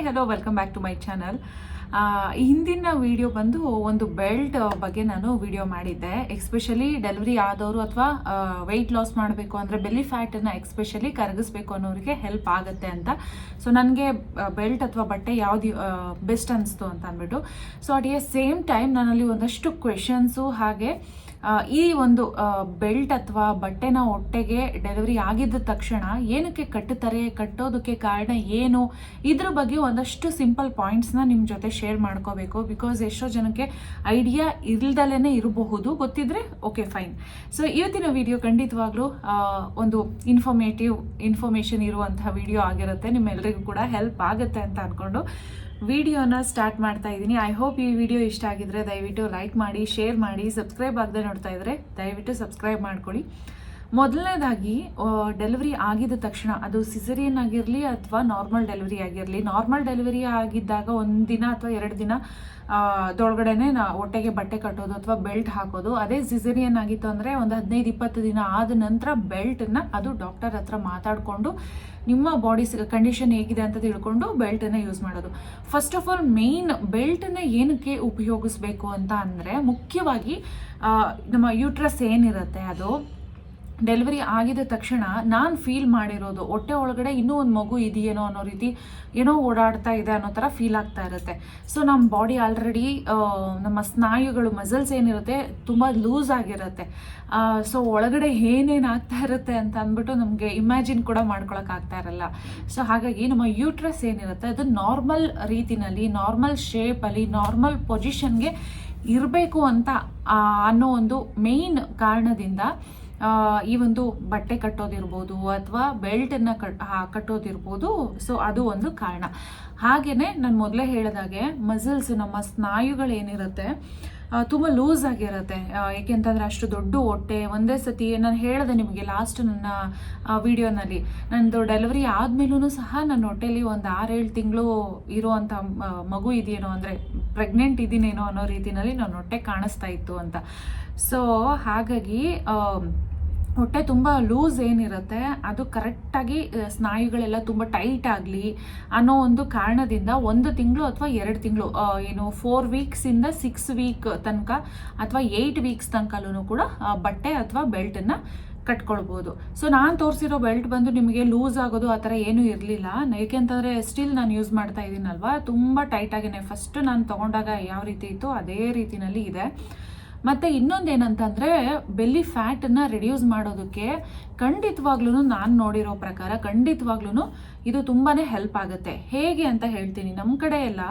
Hi hello welcome back to my channel ಹಿಂದಿನ video ಬಂದು ಒಂದು ಬೆಲ್ಟ್ ಬಗ್ಗೆ ನಾನು ವಿಡಿಯೋ ಮಾಡಿದ್ದೆ. ಎಕ್ಸ್ಪೆಷಲಿ ಡೆಲಿವರಿ ಆದವರು ಅಥವಾ ವೆಯ್ಟ್ ಲಾಸ್ ಮಾಡಬೇಕು ಅಂದರೆ ಬೆಲ್ಲಿ ಫ್ಯಾಟನ್ನು ಎಕ್ಸ್ಪೆಷಲಿ ಕರಗಿಸ್ಬೇಕು ಅನ್ನೋರಿಗೆ ಹೆಲ್ಪ್ ಆಗುತ್ತೆ ಅಂತ. ಸೊ ನನಗೆ ಬೆಲ್ಟ್ ಅಥವಾ ಬಟ್ಟೆ ಯಾವುದು ಬೆಸ್ಟ್ ಅನಿಸ್ತು ಅಂತ ಅಂದ್ಬಿಟ್ಟು. So at a same time ನನ್ನಲ್ಲಿ ಒಂದಷ್ಟು ಕ್ವೆಶನ್ಸು ಹಾಗೆ ಈ ಒಂದು ಬೆಲ್ಟ್ ಅಥವಾ ಬಟ್ಟೆನ ಹೊಟ್ಟೆಗೆ ಡೆಲಿವರಿ ಆಗಿದ್ದ ತಕ್ಷಣ ಏನಕ್ಕೆ ಕಟ್ಟುತ್ತಾರೆ, ಕಟ್ಟೋದಕ್ಕೆ ಕಾರಣ ಏನು? ಇದ್ರ ಬಗ್ಗೆ ಒಂದಷ್ಟು ಸಿಂಪಲ್ ಪಾಯಿಂಟ್ಸ್ನ ನಿಮ್ಮ ಜೊತೆ ಶೇರ್ ಮಾಡ್ಕೋಬೇಕು. ಬಿಕಾಸ್ ಎಷ್ಟೋ ಜನಕ್ಕೆ ಐಡಿಯಾ ಇಲ್ದಲೇ ಇರಬಹುದು. ಗೊತ್ತಿದ್ರೆ ಓಕೆ ಫೈನ್ ಸೊ ಇವತ್ತಿನ ವಿಡಿಯೋ ಖಂಡಿತವಾಗ್ಲೂ ಒಂದು ಇನ್ಫಾರ್ಮೇಟಿವ್ ಇನ್ಫಾರ್ಮೇಷನ್ ಇರುವಂತಹ ವಿಡಿಯೋ ಆಗಿರುತ್ತೆ. ನಿಮ್ಮೆಲ್ಲರಿಗೂ ಕೂಡ ಹೆಲ್ಪ್ ಆಗುತ್ತೆ ಅಂತ ಅಂದ್ಕೊಂಡು ವಿಡಿಯೋನ ಸ್ಟಾರ್ಟ್ ಮಾಡ್ತಾ ಇದ್ದೀನಿ. ಐ ಹೋಪ್ ಈ ವಿಡಿಯೋ ಇಷ್ಟ ಆಗಿದ್ರೆ ದಯವಿಟ್ಟು ಲೈಕ್ ಮಾಡಿ ಶೇರ್ ಮಾಡಿ ಸಬ್ಸ್ಕ್ರೈಬ್ ಆಗದೆ ನೋಡ್ತಾ ಇದ್ರೆ ದಯವಿಟ್ಟು ಸಬ್ಸ್ಕ್ರೈಬ್ ಮಾಡ್ಕೊಳ್ಳಿ. ಮೊದಲನೇದಾಗಿ ಡೆಲಿವರಿ ಆಗಿದ ತಕ್ಷಣ, ಅದು ಸಿಸರಿಯನ್ ಆಗಿರಲಿ ಅಥವಾ ನಾರ್ಮಲ್ ಡೆಲಿವರಿ ಆಗಿರಲಿ ನಾರ್ಮಲ್ ಡೆಲಿವರಿ ಆಗಿದ್ದಾಗ ಒಂದು ದಿನ ಅಥವಾ ಎರಡು ದಿನ ದೊಳಗಡೆನೆ ನಾ ಹೊಟ್ಟೆಗೆ ಬಟ್ಟೆ ಕಟ್ಟೋದು ಅಥವಾ ಬೆಲ್ಟ್ ಹಾಕೋದು, ಅದೇ ಸಿಸರಿಯನ್ ಆಗಿತ್ತು ಅಂದರೆ ಒಂದು ಹದಿನೈದು ಇಪ್ಪತ್ತು ದಿನ ಆದ ನಂತರ ಬೆಲ್ಟನ್ನು ಅದು ಡಾಕ್ಟರ್ ಹತ್ರ ಮಾತಾಡಿಕೊಂಡು, ನಿಮ್ಮ ಬಾಡಿ ಕಂಡೀಷನ್ ಹೇಗಿದೆ ಅಂತ ತಿಳ್ಕೊಂಡು ಬೆಲ್ಟನ್ನು ಯೂಸ್ ಮಾಡೋದು. ಫಸ್ಟ್ ಆಫ್ ಆಲ್ ಮೇಯ್ನ್ ಬೆಲ್ಟನ್ನು ಏನಕ್ಕೆ ಉಪಯೋಗಿಸ್ಬೇಕು ಅಂತ ಅಂದರೆ, ಮುಖ್ಯವಾಗಿ ನಮ್ಮ ಯೂಟ್ರಸ್ ಏನಿರುತ್ತೆ ಅದು ಡೆಲಿವರಿ ಆಗಿದ ತಕ್ಷಣ ನಾನು ಫೀಲ್ ಮಾಡಿರೋದು, ಹೊಟ್ಟೆ ಒಳಗಡೆ ಇನ್ನೂ ಒಂದು ಮಗು ಇದೆಯೇನೋ ಅನ್ನೋ ರೀತಿ ಏನೋ ಓಡಾಡ್ತಾ ಇದೆ ಅನ್ನೋ ಥರ ಫೀಲ್ ಆಗ್ತಾ ಇರುತ್ತೆ. ಸೊ ನಮ್ಮ ಬಾಡಿ ಆಲ್ರೆಡಿ ನಮ್ಮ ಸ್ನಾಯುಗಳು ಮಸಲ್ಸ್ ಏನಿರುತ್ತೆ, ತುಂಬ ಲೂಸ್ ಆಗಿರುತ್ತೆ. ಸೊ ಒಳಗಡೆ ಏನೇನು ಆಗ್ತಾ ಇರುತ್ತೆ ಅಂತ ಅಂದ್ಬಿಟ್ಟು ನಮಗೆ ಇಮ್ಯಾಜಿನ್ ಕೂಡ ಮಾಡ್ಕೊಳಕ್ಕಾಗ್ತಾ ಇರಲ್ಲ. ಸೊ ಹಾಗಾಗಿ ನಮ್ಮ ಯೂಟ್ರಸ್ ಏನಿರುತ್ತೆ, ಅದು ನಾರ್ಮಲ್ ರೀತಿನಲ್ಲಿ ನಾರ್ಮಲ್ ಶೇಪಲ್ಲಿ ನಾರ್ಮಲ್ ಪೊಸಿಷನ್ಗೆ ಇರಬೇಕು ಅಂತ ಅನ್ನೋ ಒಂದು ಮೇಯ್ನ್ ಕಾರಣದಿಂದ ಈ ಒಂದು ಬಟ್ಟೆ ಕಟ್ಟೋದಿರ್ಬೋದು ಅಥವಾ ಬೆಲ್ಟನ್ನು ಕಟ್ ಕಟ್ಟೋದಿರ್ಬೋದು. ಸೊ ಅದು ಒಂದು ಕಾರಣ. ಹಾಗೆಯೇ ನಾನು ಮೊದಲೇ ಹೇಳಿದಾಗೆ, ಮಸಲ್ಸ್, ನಮ್ಮ ಸ್ನಾಯುಗಳೇನಿರುತ್ತೆ ತುಂಬ ಲೂಸ್ ಆಗಿರುತ್ತೆ. ಏಕೆಂತಂದ್ರೆ ಅಷ್ಟು ದೊಡ್ಡ ಹೊಟ್ಟೆ. ಒಂದೇ ಸತಿ ನಾನು ಹೇಳಿದೆ ನಿಮಗೆ ಲಾಸ್ಟ್ ನನ್ನ ವಿಡಿಯೋನಲ್ಲಿ. ನನ್ನದು ಡೆಲಿವರಿ ಆದ್ಮೇಲೂ ಸಹ ನನ್ನ ಹೊಟ್ಟೆಲಿ ಒಂದು ಆರೇಳು ತಿಂಗಳು ಇರುವಂಥ ಮಗು ಇದೆಯೇನೋ ಅಂದರೆ ಪ್ರೆಗ್ನೆಂಟ್ ಇದೀನೇನೋ ಅನ್ನೋ ರೀತಿಯಲ್ಲಿ ನನ್ನ ಹೊಟ್ಟೆ ಕಾಣಿಸ್ತಾ ಇತ್ತು ಅಂತ. ಸೊ ಹಾಗಾಗಿ ಹೊಟ್ಟೆ ತುಂಬ ಲೂಸ್ ಏನಿರುತ್ತೆ, ಅದು ಕರೆಕ್ಟಾಗಿ ಸ್ನಾಯುಗಳೆಲ್ಲ ತುಂಬ ಟೈಟ್ ಆಗಲಿ ಅನ್ನೋ ಒಂದು ಕಾರಣದಿಂದ ಒಂದು ತಿಂಗಳು ಅಥವಾ ಎರಡು ತಿಂಗಳು ಏನು ಫೋರ್ ವೀಕ್ಸಿಂದ ಸಿಕ್ಸ್ ವೀಕ್ ತನಕ ಅಥವಾ ಏಯ್ಟ್ ವೀಕ್ಸ್ ತನಕಲೂ ಕೂಡ ಬಟ್ಟೆ ಅಥವಾ ಬೆಲ್ಟನ್ನು ಕಟ್ಕೊಳ್ಬೋದು. ಸೊ ನಾನು ತೋರಿಸಿರೋ ಬೆಲ್ಟ್ ಬಂದು ನಿಮಗೆ ಲೂಸ್ ಆಗೋದು ಆ ಥರ ಏನೂ ಇರಲಿಲ್ಲ. ಏಕೆಂತಂದರೆ ಸ್ಟಿಲ್ ನಾನು ಯೂಸ್ ಮಾಡ್ತಾ ಇದ್ದೀನಲ್ವಾ ತುಂಬ ಟೈಟಾಗೇನೆ ಫಸ್ಟ್ ನಾನು ತೊಗೊಂಡಾಗ ಯಾವ ರೀತಿ ಇತ್ತು ಅದೇ ರೀತಿಯಲ್ಲಿ ಇದೆ. ಮತ್ತು ಇನ್ನೊಂದೇನಂತಂದರೆ ಬೆಲ್ಲಿ ಫ್ಯಾಟನ್ನು ರಿಡ್ಯೂಸ್ ಮಾಡೋದಕ್ಕೆ ಖಂಡಿತವಾಗ್ಲೂ ನಾನು ನೋಡಿರೋ ಪ್ರಕಾರ ಖಂಡಿತವಾಗ್ಲೂ ಇದು ತುಂಬಾ ಹೆಲ್ಪ್ ಆಗುತ್ತೆ. ಹೇಗೆ ಅಂತ ಹೇಳ್ತೀನಿ. ನಮ್ಮ ಕಡೆ ಎಲ್ಲ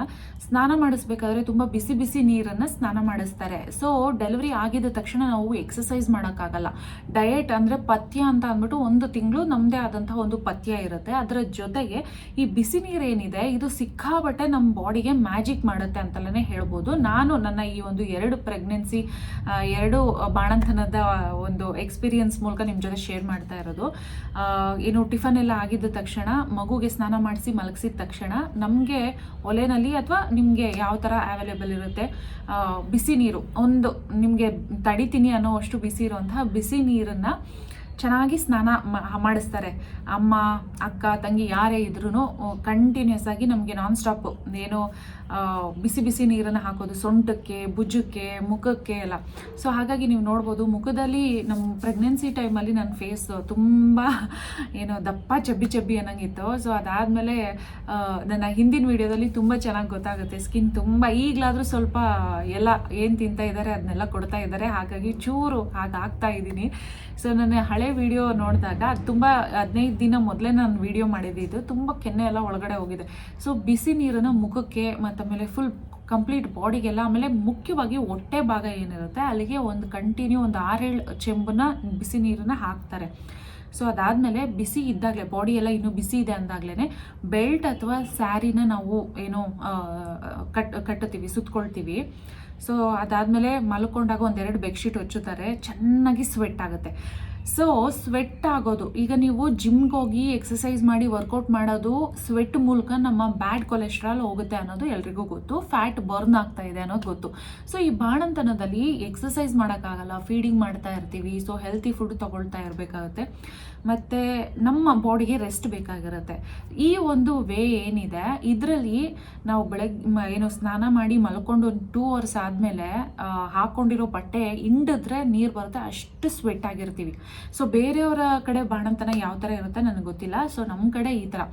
ಸ್ನಾನ ಮಾಡಿಸ್ಬೇಕಾದ್ರೆ ತುಂಬ ಬಿಸಿ ಬಿಸಿ ನೀರನ್ನು ಸ್ನಾನ ಮಾಡಿಸ್ತಾರೆ. ಸೊ ಡೆಲಿವರಿ ಆಗಿದ ತಕ್ಷಣ ನಾವು ಎಕ್ಸಸೈಸ್ ಮಾಡೋಕ್ಕಾಗಲ್ಲ. ಡಯಟ್ ಅಂದರೆ ಪಥ್ಯ ಅಂತ ಅಂದ್ಬಿಟ್ಟು ಒಂದು ತಿಂಗಳು ನಮ್ಮದೇ ಆದಂತಹ ಒಂದು ಪಥ್ಯ ಇರುತ್ತೆ. ಅದರ ಜೊತೆಗೆ ಈ ಬಿಸಿ ನೀರೇನಿದೆ, ಇದು ಸಿಕ್ಕಾಬಟ್ಟೆ ನಮ್ಮ ಬಾಡಿಗೆ ಮ್ಯಾಜಿಕ್ ಮಾಡುತ್ತೆ ಅಂತಲೇ ಹೇಳ್ಬೋದು. ನಾನು ನನ್ನ ಈ ಒಂದು ಎರಡು ಪ್ರೆಗ್ನೆನ್ಸಿ ಎರಡು ಬಾಣಂತನದ ಒಂದು ಎಕ್ಸ್ಪೀರಿಯನ್ಸ್ ಮೂಲಕ ನಿಮ್ಮ ಜೊತೆ ಶೇರ್ ಮಾಡ್ತಾ ಇರೋದು. ಏನು ಟಿಫನ್ ಎಲ್ಲ ಆಗಿದ್ದ ತಕ್ಷಣ ಮಗುಗೆ ಸ್ನಾನ ಮಾಡಿಸಿ ಮಲಗಿಸಿದ ತಕ್ಷಣ ನಮಗೆ ಒಲೆನಲ್ಲಿ ಅಥವಾ ನಿಮಗೆ ಯಾವ ಥರ ಅವೈಲೇಬಲ್ ಇರುತ್ತೆ ಬಿಸಿ ನೀರು, ಒಂದು ನಿಮಗೆ ತಡಿತೀನಿ ಅನ್ನೋ ಅಷ್ಟು ಬಿಸಿ ಇರುವಂತಹ ಬಿಸಿ ನೀರನ್ನು ಚೆನ್ನಾಗಿ ಸ್ನಾನ ಮಾಡಿಸ್ತಾರೆ. ಅಮ್ಮ, ಅಕ್ಕ, ತಂಗಿ ಯಾರೇ ಇದ್ರೂ ಕಂಟಿನ್ಯೂಸ್ ಆಗಿ ನಮಗೆ ನಾನ್ ಸ್ಟಾಪ್ ಏನು ಬಿಸಿ ಬಿಸಿ ನೀರನ್ನು ಹಾಕೋದು, ಸೊಂಟಕ್ಕೆ, ಭುಜಕ್ಕೆ, ಮುಖಕ್ಕೆ ಎಲ್ಲ. ಸೊ ಹಾಗಾಗಿ ನೀವು ನೋಡ್ಬೋದು, ಮುಖದಲ್ಲಿ ನಮ್ಮ ಪ್ರೆಗ್ನೆನ್ಸಿ ಟೈಮಲ್ಲಿ ನನ್ನ ಫೇಸ್ ತುಂಬ ಏನು ದಪ್ಪ, ಚಬ್ಬಿ ಚಬ್ಬಿ ಅನ್ನಂಗಿತ್ತು. ಸೊ ಅದಾದಮೇಲೆ ನನ್ನ ಹಿಂದಿನ ವಿಡಿಯೋದಲ್ಲಿ ತುಂಬ ಚೆನ್ನಾಗಿ ಗೊತ್ತಾಗುತ್ತೆ. ಸ್ಕಿನ್ ತುಂಬ ಈಗಲಾದರೂ ಸ್ವಲ್ಪ ಎಲ್ಲ ಏನು ತಿಂತಾ ಇದ್ದಾರೆ ಅದನ್ನೆಲ್ಲ ಕೊಡ್ತಾ ಇದ್ದಾರೆ ಹಾಗಾಗಿ ಚೂರು ಹಾಗಾಗ್ತಾ ಇದ್ದೀನಿ. ಸೊ ನನ್ನ ಹಳೆ ವಿಡಿಯೋ ನೋಡಿದಾಗ ತುಂಬ ಹದಿನೈದು ದಿನ ಮೊದಲೇ ನಾನು ವಿಡಿಯೋ ಮಾಡಿದ್ದು ತುಂಬ ಕೆನ್ನೆ ಎಲ್ಲ ಒಳಗಡೆ ಹೋಗಿದೆ. ಸೊ ಬಿಸಿ ನೀರನ್ನು ಮುಖಕ್ಕೆ ಮತ್ತು ಆಮೇಲೆ ಫುಲ್ ಕಂಪ್ಲೀಟ್ ಬಾಡಿಗೆಲ್ಲ ಆಮೇಲೆ ಮುಖ್ಯವಾಗಿ ಹೊಟ್ಟೆ ಭಾಗ ಏನಿರುತ್ತೆ, ಅಲ್ಲಿಗೆ ಒಂದು ಕಂಟಿನ್ಯೂ ಒಂದು ಆರೇಳು ಚೆಂಬನ್ನ ಬಿಸಿ ನೀರನ್ನ ಹಾಕ್ತಾರೆ. ಸೊ ಅದಾದಮೇಲೆ ಬಿಸಿ ಇದ್ದಾಗಲೇ ಬಾಡಿ ಎಲ್ಲ ಇನ್ನೂ ಬಿಸಿ ಇದೆ ಅಂದಾಗಲೇ ಬೆಲ್ಟ್ ಅಥವಾ ಸ್ಯಾರಿನ ನಾವು ಏನೋ ಕಟ್, ಕಟ್ಟುತ್ತೀವಿ, ಸುತ್ಕೊಳ್ತೀವಿ. ಸೊ ಅದಾದಮೇಲೆ ಮಲ್ಕೊಂಡಾಗ ಒಂದೆರಡು ಬೆಡ್ಶೀಟ್ ಹೊಚ್ಚುತ್ತಾರೆ. ಚೆನ್ನಾಗಿ ಸ್ವೆಟ್ ಆಗುತ್ತೆ. ಸೊ ಸ್ವೆಟ್ ಆಗೋದು. ಈಗ ನೀವು ಜಿಮ್ಗೆ ಹೋಗಿ ಎಕ್ಸಸೈಸ್ ಮಾಡಿ ವರ್ಕೌಟ್ ಮಾಡೋದು ಸ್ವೆಟ್ ಮೂಲಕ ನಮ್ಮ ಬ್ಯಾಡ್ ಕೊಲೆಸ್ಟ್ರಾಲ್ ಹೋಗುತ್ತೆ ಅನ್ನೋದು ಎಲ್ರಿಗೂ ಗೊತ್ತು. ಫ್ಯಾಟ್ ಬರ್ನ್ ಆಗ್ತಾ ಇದೆ ಅನ್ನೋದು ಗೊತ್ತು. ಸೊ ಈ ಬಾಣಂತನದಲ್ಲಿ ಎಕ್ಸಸೈಸ್ ಮಾಡೋಕ್ಕಾಗಲ್ಲ. ಫೀಡಿಂಗ್ ಮಾಡ್ತಾ ಇರ್ತೀವಿ. ಸೊ ಹೆಲ್ತಿ ಫುಡ್ ತಗೊಳ್ತಾ ಇರಬೇಕಾಗುತ್ತೆ. ಮತ್ತು ನಮ್ಮ ಬಾಡಿಗೆ ರೆಸ್ಟ್ ಬೇಕಾಗಿರುತ್ತೆ. ಈ ಒಂದು ವೇ ಏನಿದೆ, ಇದರಲ್ಲಿ ನಾವು ಬೆಳಗ್ಗೆ ಏನು ಸ್ನಾನ ಮಾಡಿ ಮಲ್ಕೊಂಡು ಒಂದು ಟೂ ಅವರ್ಸ್ ಆದಮೇಲೆ ಹಾಕ್ಕೊಂಡಿರೋ ಬಟ್ಟೆ ಹಿಂಡಿದ್ರೆ ನೀರು ಬರುತ್ತೆ, ಅಷ್ಟು ಸ್ವೆಟ್ ಆಗಿರ್ತೀವಿ. ಸೊ ಬೇರೆಯವರ ಕಡೆ ಬಾಣಂತನ ಯಾವ ಥರ ಇರುತ್ತೆ ನನಗೆ ಗೊತ್ತಿಲ್ಲ. ಸೊ ನಮ್ಮ ಕಡೆ ಈ ಥರ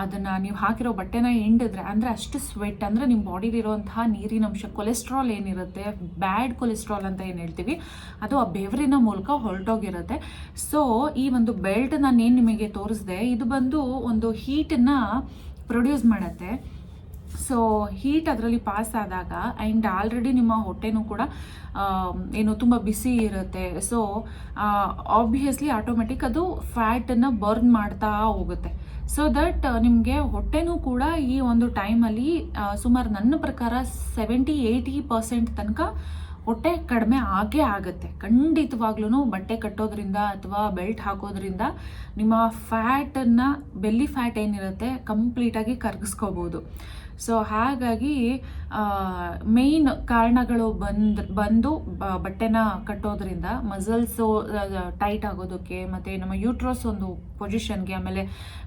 ಅದನ್ನು ನೀವು ಹಾಕಿರೋ ಬಟ್ಟೆನ ಹಿಂಡಿದ್ರೆ, ಅಂದರೆ ಅಷ್ಟು ಸ್ವೆಟ್ ಅಂದರೆ ನಿಮ್ಮ ಬಾಡಿಲಿರುವಂತಹ ನೀರಿನ ಅಂಶ ಕೊಲೆಸ್ಟ್ರಾಲ್ ಏನಿರುತ್ತೆ ಬ್ಯಾಡ್ ಕೊಲೆಸ್ಟ್ರಾಲ್ ಅಂತ ಏನು ಹೇಳ್ತೀವಿ, ಅದು ಆ ಬೆವರಿನ ಮೂಲಕ ಹೊರಟೋಗಿರುತ್ತೆ. ಸೊ ಈ ಒಂದು ಬೆಲ್ಟ್ ನಾನು ಏನು ನಿಮಗೆ ತೋರಿಸಿದೆ, ಇದು ಬಂದು ಒಂದು ಹೀಟನ್ನು ಪ್ರೊಡ್ಯೂಸ್ ಮಾಡುತ್ತೆ. ಸೊ ಹೀಟ್ ಅದರಲ್ಲಿ ಪಾಸ್ ಆದಾಗ ಆ್ಯಂಡ್ ಆಲ್ರೆಡಿ ನಿಮ್ಮ ಹೊಟ್ಟೆನೂ ಕೂಡ ಏನು ತುಂಬ ಬಿಸಿ ಇರುತ್ತೆ. ಸೊ ಆಬ್ವಿಯಸ್ಲಿ ಆಟೋಮೆಟಿಕ್ ಅದು ಫ್ಯಾಟನ್ನು ಬರ್ನ್ ಮಾಡ್ತಾ ಹೋಗುತ್ತೆ. ಸೊ ದಟ್ ನಿಮಗೆ ಹೊಟ್ಟೆನೂ ಕೂಡ ಈ ಒಂದು ಟೈಮಲ್ಲಿ ಸುಮಾರು ನನ್ನ ಪ್ರಕಾರ ಸೆವೆಂಟಿ ಏಯ್ಟಿ ಪರ್ಸೆಂಟ್ ತನಕ ಹೊಟ್ಟೆ ಕಡಿಮೆ ಆಗೇ ಆಗುತ್ತೆ. ಖಂಡಿತವಾಗ್ಲೂ ಬಟ್ಟೆ ಕಟ್ಟೋದ್ರಿಂದ ಅಥವಾ ಬೆಲ್ಟ್ ಹಾಕೋದ್ರಿಂದ ನಿಮ್ಮ ಫ್ಯಾಟನ್ನು ಬೆಲ್ಲಿ ಫ್ಯಾಟ್ ಏನಿರುತ್ತೆ ಕಂಪ್ಲೀಟಾಗಿ ಕರಗಿಸ್ಕೋಬೋದು. ಸೊ ಹಾಗಾಗಿ ಮೇನ್ ಕಾರಣಗಳು ಬಂದ್, ಬಂದು ಬಟ್ಟೆನ ಕಟ್ಟೋದ್ರಿಂದ ಮಸಲ್ಸು ಟೈಟ್ ಆಗೋದಕ್ಕೆ ಮತ್ತು ನಮ್ಮ ಯೂಟ್ರಸ್ ಒಂದು ಪೊಸಿಷನ್ಗೆ ಆಮೇಲೆ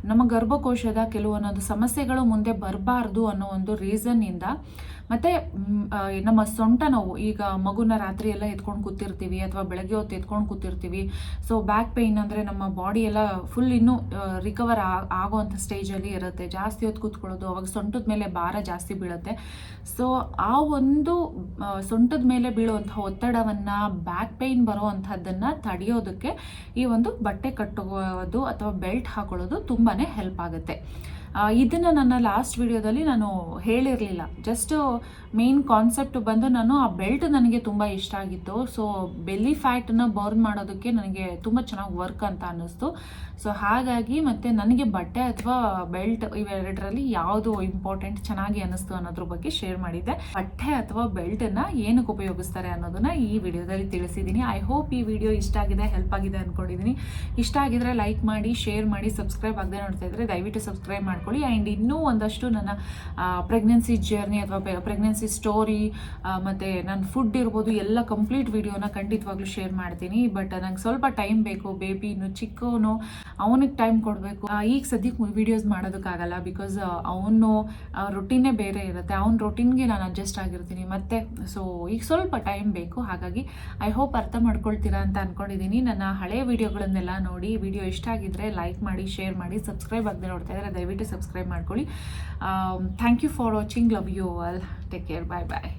ನಮ್ಮ ಗರ್ಭಕೋಶದ ಕೆಲವೊಂದೊಂದು ಸಮಸ್ಯೆಗಳು ಮುಂದೆ ಬರಬಾರ್ದು ಅನ್ನೋ ಒಂದು ರೀಸನ್ನಿಂದ ಮತ್ತು ನಮ್ಮ ಸೊಂಟ ನೋವು, ಈಗ ಮಗುನ ರಾತ್ರಿ ಎಲ್ಲ ಎತ್ಕೊಂಡು ಕೂತಿರ್ತೀವಿ, ಅಥವಾ ಬೆಳಗ್ಗೆ ಹೊತ್ತು ಎತ್ಕೊಂಡು ಕೂತಿರ್ತೀವಿ. ಸೊ ಬ್ಯಾಕ್ ಪೇಯ್ನ್ ಅಂದರೆ ನಮ್ಮ ಬಾಡಿ ಎಲ್ಲ ಫುಲ್ ಇನ್ನೂ ರಿಕವರ್ ಆಗುವಂಥ ಸ್ಟೇಜಲ್ಲಿ ಇರುತ್ತೆ. ಜಾಸ್ತಿ ಹೊತ್ತು ಕೂತ್ಕೊಳ್ಳೋದು, ಅವಾಗ ಸೊಂಟದ ಮೇಲೆ ಭಾರ ಜಾಸ್ತಿ ಬೀಳುತ್ತೆ. ಸೊ ಆ ಒಂದು ಸೊಂಟದ ಮೇಲೆ ಬೀಳುವಂತಹ ಒತ್ತಡವನ್ನು ಬ್ಯಾಕ್ ಪೇಯ್ನ್ ಬರುವಂತಹದ್ದನ್ನ ತಡೆಯೋದಕ್ಕೆ ಈ ಒಂದು ಬಟ್ಟೆ ಕಟ್ಟೋದು ಅಥವಾ ಬೆಲ್ಟ್ ಹಾಕೊಳ್ಳೋದು ತುಂಬಾ ಹೆಲ್ಪ್ ಆಗುತ್ತೆ. ಇದನ್ನ ನನ್ನ ಲಾಸ್ಟ್ ವಿಡಿಯೋದಲ್ಲಿ ನಾನು ಹೇಳಿರಲಿಲ್ಲ. ಜಸ್ಟ್ ಮೇನ್ ಕಾನ್ಸೆಪ್ಟ್ ಬಂದು ನಾನು ಆ ಬೆಲ್ಟ್ ನನಗೆ ತುಂಬ ಇಷ್ಟ ಆಗಿತ್ತು. ಸೊ ಬೆಲ್ಲಿ ಫ್ಯಾಟನ್ನು ಬರ್ನ್ ಮಾಡೋದಕ್ಕೆ ನನಗೆ ತುಂಬ ಚೆನ್ನಾಗಿ ವರ್ಕ್ ಅಂತ ಅನ್ನಿಸ್ತು. ಸೊ ಹಾಗಾಗಿ ಮತ್ತು ನನಗೆ ಬಟ್ಟೆ ಅಥವಾ ಬೆಲ್ಟ್ ಇವೆರಡರಲ್ಲಿ ಯಾವುದು ಇಂಪಾರ್ಟೆಂಟ್ ಚೆನ್ನಾಗಿ ಅನ್ನಿಸ್ತು ಅನ್ನೋದ್ರ ಬಗ್ಗೆ ಶೇರ್ ಮಾಡಿದ್ದೆ. ಬಟ್ಟೆ ಅಥವಾ ಬೆಲ್ಟನ್ನು ಏನಕ್ಕೆ ಉಪಯೋಗಿಸ್ತಾರೆ ಅನ್ನೋದನ್ನ ಈ ವಿಡಿಯೋದಲ್ಲಿ ತಿಳಿಸಿದ್ದೀನಿ. ಐ ಹೋಪ್ ಈ ವಿಡಿಯೋ ಇಷ್ಟ ಆಗಿದೆ ಹೆಲ್ಪ್ ಆಗಿದೆ ಅಂದ್ಕೊಂಡಿದ್ದೀನಿ ಇಷ್ಟ ಆಗಿದ್ರೆ ಲೈಕ್ ಮಾಡಿ ಶೇರ್ ಮಾಡಿ ಸಬ್ಸ್ಕ್ರೈಬ್ ಆಗದೆ ನೋಡ್ತಾ ಇದ್ರೆ ದಯವಿಟ್ಟು ಸಬ್ಸ್ಕ್ರೈಬ್ ಮಾಡ್ಕೊಳ್ಳಿ. ಆ್ಯಂಡ್ ಇನ್ನೂ ಒಂದಷ್ಟು ನನ್ನ ಪ್ರೆಗ್ನೆನ್ಸಿ ಜರ್ನಿ ಅಥವಾ ಪ್ರೆಗ್ನೆನ್ಸಿ ಸ್ಟೋರಿ ಮತ್ತು ನನ್ನ ಫುಡ್ ಇರ್ಬೋದು, ಎಲ್ಲ ಕಂಪ್ಲೀಟ್ ವೀಡಿಯೋನ ಖಂಡಿತವಾಗ್ಲೂ ಶೇರ್ ಮಾಡ್ತೀನಿ. ಬಟ್ ನಂಗೆ ಸ್ವಲ್ಪ ಟೈಮ್ ಬೇಕು ಬೇಬಿ ಇನ್ನು ಚಿಕ್ಕವನು ಅವನಿಗೆ ಟೈಮ್ ಕೊಡಬೇಕು. ಈಗ ಸದ್ಯಕ್ಕೆ ವಿಡಿಯೋಸ್ ಮಾಡೋದಕ್ಕಾಗಲ್ಲ ಬಿಕಾಸ್ ಅವನು ರೊಟೀನೇ ಬೇರೆ ಇರುತ್ತೆ. ಅವ್ನ ರೊಟೀನ್ಗೆ ನಾನು ಅಡ್ಜಸ್ಟ್ ಆಗಿರ್ತೀನಿ. ಮತ್ತೆ ಸೊ ಈಗ ಸ್ವಲ್ಪ ಟೈಮ್ ಬೇಕು. ಹಾಗಾಗಿ ಐ ಹೋಪ್ ಅರ್ಥ ಮಾಡ್ಕೊಳ್ತೀರಾ ಅಂತ ಅಂದ್ಕೊಂಡಿದ್ದೀನಿ ನನ್ನ ಹಳೆ ವಿಡಿಯೋಗಳನ್ನೆಲ್ಲ ನೋಡಿ ವಿಡಿಯೋ ಇಷ್ಟ ಆಗಿದ್ರೆ ಲೈಕ್ ಮಾಡಿ ಶೇರ್ ಮಾಡಿ ಸಬ್ಸ್ಕ್ರೈಬ್ ಆಗದೆ ನೋಡ್ತಾ ಇದ್ರೆ ದಯವಿಟ್ಟು ಸಬ್ಸ್ಕ್ರೈಬ್ ಮಾಡ್ಕೊಳ್ಳಿ. Thank you for watching love you all take care bye bye